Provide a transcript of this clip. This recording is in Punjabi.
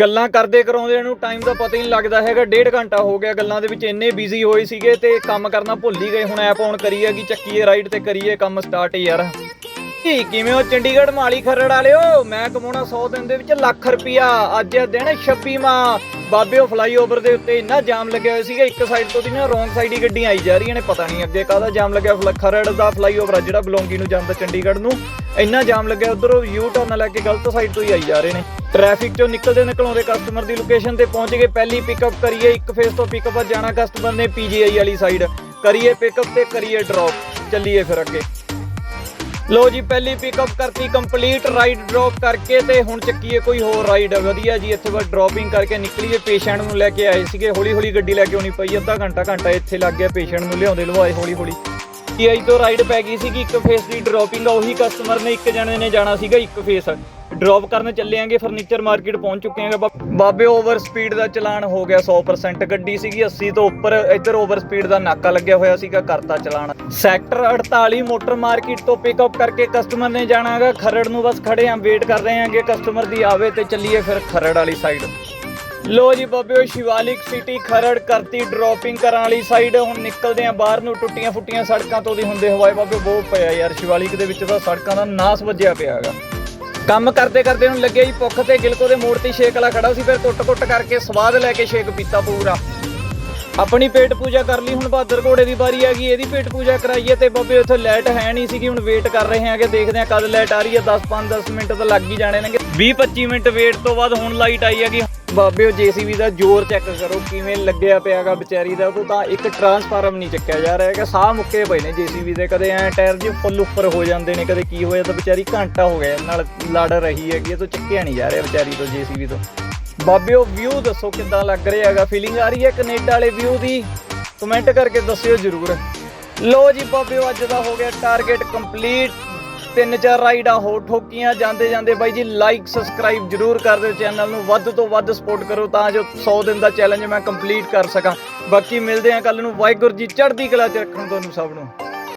ਗੱਲਾਂ ਕਰਦੇ ਕਰਾਉਂਦੇ ਨੂੰ ਟਾਈਮ ਦਾ ਪਤਾ ਹੀ ਨਹੀਂ ਲੱਗਦਾ ਹੈਗਾ। ਡੇਢ ਘੰਟਾ ਹੋ ਗਿਆ ਗੱਲਾਂ ਦੇ ਵਿੱਚ ਇੰਨੇ ਬਿਜ਼ੀ ਹੋਏ ਸੀਗੇ ਤੇ ਕੰਮ ਕਰਨਾ ਭੁੱਲ ਹੀ ਗਏ। ਹੁਣ ਐਪ ਔਨ ਕਰੀਏ ਕਿ ਚੱਕੀਏ ਰਾਈਡ ਤੇ ਕਰੀਏ ਕੰਮ ਸਟਾਰਟ ਯਾਰ। ਕੀ, ਕਿਵੇਂ ਹੋ ਚੰਡੀਗੜ੍ਹ ਮਾਲੀ ਖਰੜ ਵਾਲਿਓ? ਮੈਂ ਕਮਾਉਣਾ 100 ਦਿਨ ਦੇ ਵਿੱਚ ਲੱਖ ਰੁਪਿਆ ਅੱਜ ਇਹ ਦਿਨ 26ਵਾਂ ਬਾਬਿਓ ਫਲਾਈਓਵਰ ਦੇ ਉੱਤੇ ਇੰਨਾ ਜਾਮ ਲੱਗਿਆ ਹੋਇਆ ਸੀਗਾ। ਇੱਕ ਸਾਈਡ ਤੋਂ ਦੀ ਨਾ ਰੋਂਗ ਸਾਈਡ ਹੀ ਗੱਡੀਆਂ ਆਈ ਜਾ ਰਹੀਆਂ ਨੇ, ਪਤਾ ਨਹੀਂ ਅੱਗੇ ਕਾਹਦਾ ਜਾਮ ਲੱਗਿਆ। ਫਲਾ- ਖਰੜ ਦਾ ਫਲਾਈਓਵਰ ਆ ਜਿਹੜਾ ਬਲੌਂਗੀ ਨੂੰ ਜਾਂਦਾ ਚੰਡੀਗੜ੍ਹ ਨੂੰ। ਇੰਨਾ ਜਾਮ ਲੱਗਿਆ ਉਧਰੋਂ ਯੂ ਟਰਨ ਲੈ ਕੇ ਗਲਤ ਸਾਈਡ ਤੋਂ ਹੀ ਆਈ ਜਾ ਰਹੇ ਨੇ। ਟ੍ਰੈਫਿਕ ਚੋਂ ਨਿਕਲਦੇ ਨਿਕਲਾਉਂਦੇ ਕਸਟਮਰ ਦੀ ਲੋਕੇਸ਼ਨ ਤੇ ਪਹੁੰਚ ਗਏ। ਪਹਿਲੀ ਪਿਕਅਪ ਕਰੀਏ, ਇੱਕ ਫੇਸ ਤੋਂ ਪਿਕਅਪ ਜਾਣਾ ਕਸਟਮਰ ਨੇ ਪੀਜੀਆਈ ਵਾਲੀ ਸਾਈਡ ਕਰੀਏ ਪਿਕਅਪ ਤੇ ਕਰੀਏ ਡ੍ਰੌਪ ਚੱਲੀਏ ਫਿਰ ਅੱਗੇ। ਲੋ ਜੀ, ਪਹਿਲੀ ਪਿਕਅਪ ਕਰਤੀ ਕੰਪਲੀਟ ਰਾਈਡ ਡ੍ਰੌਪ ਕਰਕੇ ਤੇ ਹੁਣ ਚੱਕੀਏ ਕੋਈ ਹੋਰ ਰਾਈਡ ਵਧੀਆ ਜੀ, ਇੱਥੇ ਬਸ ਡ੍ਰੌਪਿੰਗ ਕਰਕੇ ਨਿਕਲੀਏ। ਪੇਸ਼ੈਂਟ ਨੂੰ ਲੈ ਕੇ ਆਏ ਸੀਗੇ। ਹੌਲੀ ਹੌਲੀ ਗੱਡੀ ਲੈ ਕੇ ਆਉਣੀ ਪਈ। ਅੱਧਾ ਘੰਟਾ ਘੰਟਾ ਇੱਥੇ ਲੱਗ ਗਿਆ। ਪੇਸ਼ੈਂਟ ਨੂੰ ਲਿਆਉਂਦੇ, ਲਵਾਏ ਹੌਲੀ ਹੌਲੀ ਪੀਆਈ ਤੋਂ ਰਾਈਡ ਪੈ ਗਈ ਸੀਗੀ, ਇੱਕ ਫੇਸ ਦੀ ਡ੍ਰੌਪਿੰਗ ਆ ਉਹੀ ਕਸਟਮਰ ਨੇ ਇੱਕ ਜਣੇ ਨੇ ਜਾਣਾ ਸੀਗਾ ਇੱਕ ਫੇਸ ਡ੍ਰੌਪ ਕਰਨ ਚੱਲੇ ਆਂਗੇ ਫਰਨੀਚਰ ਮਾਰਕੀਟ ਪਹੁੰਚ ਚੁੱਕੇ ਆਂਗੇ ਬਾ- ਬਾਬੇ ਓਵਰ ਸਪੀਡ ਦਾ ਚਲਾਨ ਹੋ ਗਿਆ 100% ਗੱਡੀ ਸੀਗੀ 80 ਤੋਂ ਉੱਪਰ, ਇੱਧਰ ਓਵਰ ਸਪੀਡ ਦਾ ਨਾਕਾ ਲੱਗਿਆ ਹੋਇਆ ਸੀਗਾ, ਕਰਤਾ ਚਲਾਨ। ਸੈਕਟਰ 48 ਮੋਟਰ ਮਾਰਕੀਟ ਤੋਂ ਪਿਕਅਪ ਕਰਕੇ ਕਸਟਮਰ ਨੇ ਜਾਣਾਗਾ। ਖਰੜ ਨੂੰ ਬਸ ਖੜੇ ਆਂ ਵੇਟ ਕਰ ਰਹੇ ਆਂਗੇ ਕਸਟਮਰ ਦੀ ਆਵੇ ਤੇ ਚੱਲੀਏ ਫਿਰ ਖਰੜ ਵਾਲੀ ਸਾਈਡ ਲੋ ਜੀ ਬਾਬਿਓ, ਸ਼ਿਵਾਲਿਕ ਸਿਟੀ ਖਰੜ ਕਰਤੀ ਡ੍ਰੌਪਿੰਗ ਕਰਨ ਵਾਲੀ ਸਾਈਡ ਹੁਣ ਨਿਕਲਦੇ ਆ ਬਾਹਰ ਨੂੰ, ਟੁੱਟੀਆਂ ਫੁੱਟੀਆਂ ਸੜਕਾਂ ਤੋਂ ਦੀ ਹੁੰਦੇ ਹੋਏ ਬਾਬੇ ਬਹੁਤ ਪਿਆ ਯਾਰ, ਸ਼ਿਵਾਲਿਕ ਦੇ ਵਿੱਚ ਤਾਂ ਸੜਕਾਂ ਦਾ ਨਾਸ ਵੱਜਿਆ ਪਿਆ ਹੈਗਾ। ਕੰਮ ਕਰਦੇ ਕਰਦੇ ਹੁਣ ਲੱਗਿਆ ਜੀ ਭੁੱਖ ਤੇ ਗਿਲਕੋ ਦੇ ਮੋੜ ਤੇ ਸ਼ੇਕ ਵਾਲਾ ਖੜਾ ਸੀ, ਫਿਰ ਕੁੱਟ-ਕੁੱਟ ਕਰਕੇ ਸਵਾਦ ਲੈ ਕੇ ਸ਼ੇਕ ਪੀਤਾ ਪੂਰਾ। ਆਪਣੀ ਪੇਟ ਪੂਜਾ ਕਰ ਲਈ, ਹੁਣ ਬਹਾਦਰ ਘੋੜੇ ਦੀ ਵਾਰੀ ਆ ਗਈ, ਇਹਦੀ ਪੇਟ ਪੂਜਾ ਕਰਾਈਏ ਤੇ ਬਾਬੇ ਉੱਥੇ ਲਾਈਟ ਹੈ ਨਹੀਂ ਸੀਗੀ, ਹੁਣ ਵੇਟ ਕਰ ਰਹੇ ਆਂਗੇ ਦੇਖਦੇ ਹਾਂ ਕਦ ਲਾਈਟ ਆ ਰਹੀ ਹੈ 10 5 10 ਮਿੰਟ ਤਾਂ ਲੱਗ ਹੀ ਜਾਣੇ ਨੇਗੇ। 20 25 ਮਿੰਟ ਵੇਟ ਤੋਂ ਬਾਅਦ ਹੁਣ ਲਾਈਟ ਆਈ ਹੈਗੀ। ਬਾਬੇ ਉਹ ਜੀਸੀਬੀ ਦਾ ਜ਼ੋਰ ਚੈੱਕ ਕਰੋ, ਕਿਵੇਂ ਲੱਗਿਆ ਪਿਆਗਾ ਵਿਚਾਰੀ ਦਾ, ਉਹ ਤਾਂ ਇੱਕ ਟਰਾਂਸਫਾਰਮ ਨਹੀਂ ਚੱਕਿਆ ਜਾ ਰਿਹਾ ਹੈਗਾ, ਸਾਹ ਮੁੱਕੇ ਪਏ ਨੇ ਜੀਸੀਬੀ ਦੇ, ਕਦੇ ਐ ਟਾਇਰ ਜੇ ਫੁੱਲ ਉੱਪਰ ਹੋ ਜਾਂਦੇ ਨੇ, ਕਦੇ ਕੀ ਹੋਇਆ ਤਾਂ ਵਿਚਾਰੀ ਘੰਟਾ ਹੋ ਗਿਆ, ਨਾਲ ਲੜ ਰਹੀ ਹੈਗੀ ਇਹ ਤੋਂ ਚੱਕਿਆ ਨਹੀਂ ਜਾ ਰਿਹਾ ਵਿਚਾਰੀ ਤੋਂ ਜੀਸੀਬੀ ਤੋਂ। ਬਾਬੇ ਵਿਊ ਦੱਸੋ ਕਿੱਦਾਂ ਲੱਗ ਰਿਹਾ ਹੈਗਾ? ਫੀਲਿੰਗ ਆ ਰਹੀ ਹੈ ਕੈਨੇਡਾ ਵਾਲੇ ਵਿਊ ਦੀ? ਕਮੈਂਟ ਕਰਕੇ ਦੱਸਿਓ ਜਰੂਰ। ਲੋ ਜੀ ਬਾਬਿਓ ਅੱਜ ਦਾ ਹੋ ਗਿਆ ਟਾਰਗੇਟ ਕੰਪਲੀਟ ਤਿੰਨ ਚਾਰ ਰਾਈਡਾਂ ਹੋ ਠੋਕੀਆਂ, ਜਾਂਦੇ ਜਾਂਦੇ ਬਾਈ ਜੀ ਲਾਈਕ ਸਬਸਕ੍ਰਾਈਬ ਜਰੂਰ ਕਰ ਦਿਓ ਚੈਨਲ ਨੂੰ। ਵੱਧ ਤੋਂ ਵੱਧ ਸਪੋਰਟ ਕਰੋ ਤਾਂ ਜੋ 100 ਦਿਨ ਦਾ ਚੈਲੰਜ ਮੈਂ ਕੰਪਲੀਟ ਕਰ ਸਕਾਂ। ਬਾਕੀ ਮਿਲਦੇ ਹਾਂ ਕੱਲ ਨੂੰ। ਵਾਹਿਗੁਰੂ ਜੀ ਚੜ੍ਹਦੀ ਕਲਾ ਚ ਰੱਖਣ ਤੁਹਾਨੂੰ ਸਭ ਨੂੰ।